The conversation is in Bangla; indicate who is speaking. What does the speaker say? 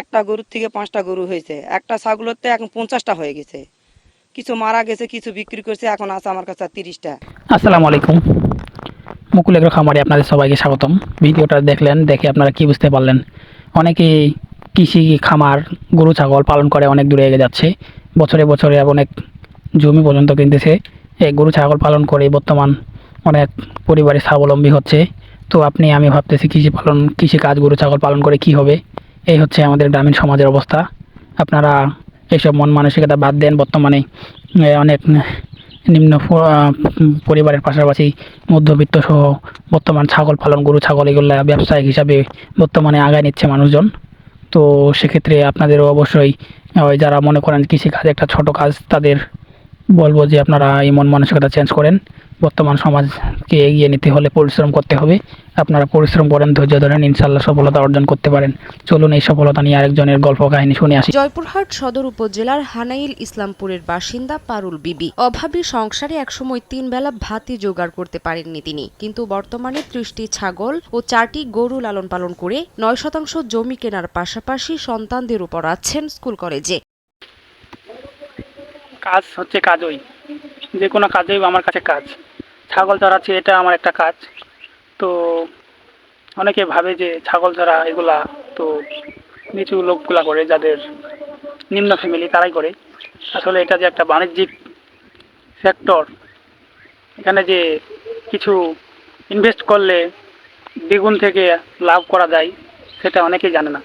Speaker 1: একটা গরুর থেকে পাঁচটা গরু হয়েছে। একটা ছাগলের তো এখন পঞ্চাশটা হয়ে গেছে। কিছু মারা গেছে, কিছু বিক্রি করছে, এখন আছে আমার কাছে তিরিশটা।
Speaker 2: আসসালামু আলাইকুম। মুকুল এগ্রো খামারে আপনাদের সবাইকে স্বাগতম। ভিডিওটা দেখলেন, দেখে আপনারা কি বুঝতে পারলেন? অনেকেই কৃষি খামার, গরু, ছাগল পালন করে অনেক দূরে এগিয়ে যাচ্ছে। বছরে বছরে অনেক জমি পর্যন্ত কিনতেছে। এই গরু, ছাগল পালন করে বর্তমান অনেক পরিবারে স্বাবলম্বী হচ্ছে। তো আপনি, আমি ভাবতেছি কৃষি পালন কৃষি কাজ গরু, ছাগল পালন করে কি হবে? এই হচ্ছে আমাদের গ্রামীণ সমাজের অবস্থা। আপনারা এইসব মন মানসিকতা বাদ দেন। বর্তমানে অনেক নিম্ন পরিবারের পাশাপাশি মধ্যবিত্ত সহ বর্তমান ছাগল পালন, গরু, ছাগল এগুলো ব্যবসায়িক হিসাবে বর্তমানে আগায় নিচ্ছে মানুষজন। তো সেক্ষেত্রে আপনাদেরও অবশ্যই যারা মনে করেন কৃষিকাজ একটা ছোট কাজ, তাদের বলব যে আপনারা এই মন মানসিকতা চেঞ্জ করেন। বর্তমান সমাজকে এগিয়ে নিতে হলে পরিশ্রম করতে হবে। আপনারা পরিশ্রম করেন, ধৈর্য ধরেন ইনশাল্লাহ সফলতা অর্জন করতে পারেন। চলুন এই সফলতা নিয়ে আরেকজনের গল্প কাহিনী শুনে আসি।
Speaker 3: জয়পুরহাট সদর উপজেলার হানাইল ইসলামপুরের বাসিন্দা পারুল বিবি। অভাবী সংসারে একসময় তিন বেলা ভাতই জোগাড় করতে পারেননি তিনি। কিন্তু বর্তমানে ত্রিশটি ছাগল ও চারটি গরু লালন পালন করে নয় শতাংশ জমি কেনার পাশাপাশি সন্তানদের উপর আছেন স্কুল কলেজে।
Speaker 2: কাজ হচ্ছে কাজই। যে কোনো কাজই আমার কাছে কাজ। ছাগল চড়াচ্ছি এটা আমার একটা কাজ। তো অনেকে ভাবে যে ছাগল চড়া এগুলা তো নিচু লোকগুলা করে, যাদের নিম্ন ফ্যামিলি তারাই করে। আসলে এটা যে একটা বাণিজ্যিক সেক্টর এখানে যে কিছু ইনভেস্ট করলে দ্বিগুণ থেকে লাভ করা যায়, সেটা অনেকেই জানে না।